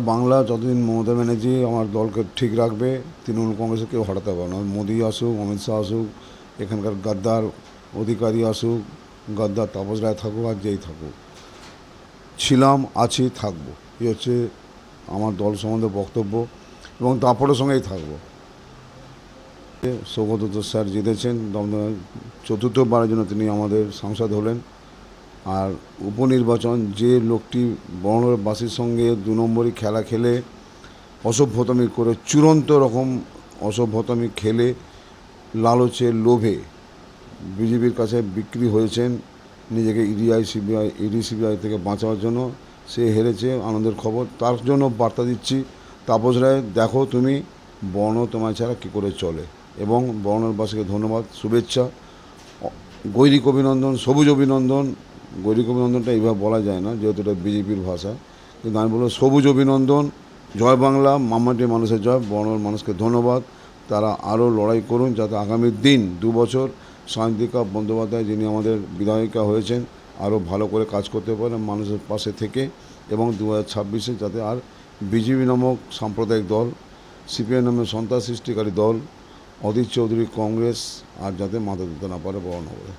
বাংলা যতদিন মমতা ব্যানার্জি আমার দলকে ঠিক রাখবে, তৃণমূল কংগ্রেসে কেউ হটাতে পারবে না। মোদী আসুক, অমিত শাহ আসুক, এখানকার গাদ্দার অধিকারী আসুক, গাদ্দার তাপস রায় থাকুক আর যেই থাকুক। ছিলাম, আছি, থাকব। এই হচ্ছে আমার দল সম্বন্ধে বক্তব্য এবং তারপরের সঙ্গেই থাকব। সৌগত স্যার জিতেছেন চতুর্থবারের জন্য তিনি আমাদের সাংসদ হলেন। আর উপনির্বাচন, যে লোকটি বর্ণবাসীর সঙ্গে দু নম্বরই খেলা খেলে, অসভ্যতামি করে চূড়ান্ত রকম অসভ্যতামি খেলে লালচে লোভে বিজেপির কাছে বিক্রি হয়েছেন, নিজেকে ইডিআই, সিবিআই, ইডি, সিবিআই থেকে বাঁচানোর জন্য। সে হেরেছে, আনন্দের খবর। তার জন্য বার্তা দিচ্ছি, তাপস রায়, দেখো তুমি বর্ণ তোমার ছাড়া কী করে চলে। এবং বর্ণবাসীকে ধন্যবাদ, শুভেচ্ছা গৈরিক অভিনন্দন, সবুজ অভিনন্দন। গৈরিক অভিনন্দনটা এইভাবে বলা যায় না, যেহেতু এটা বিজেপির ভাষা। কিন্তু আমি বলব সবুজ অভিনন্দন, জয় বাংলা, মামাটি মানুষের জয় বর্ণর মানুষকে ধন্যবাদ। তারা আরও লড়াই করুন যাতে আগামী দিন দু বছর সায়ন্তিকা বন্দ্যোপাধ্যায়, যিনি আমাদের বিধায়িকা হয়েছেন, আরও ভালো করে কাজ করতে পারেন মানুষের পাশে থেকে এবং দু হাজার যাতে আর বিজেপি নামক সাম্প্রদায়িক দল সিপিআই নামের সন্ত্রাস সৃষ্টিকারী দল, অধীর চৌধুরী কংগ্রেস আর যাতে মাথা দিতে না পারে, বর্ণ হবে।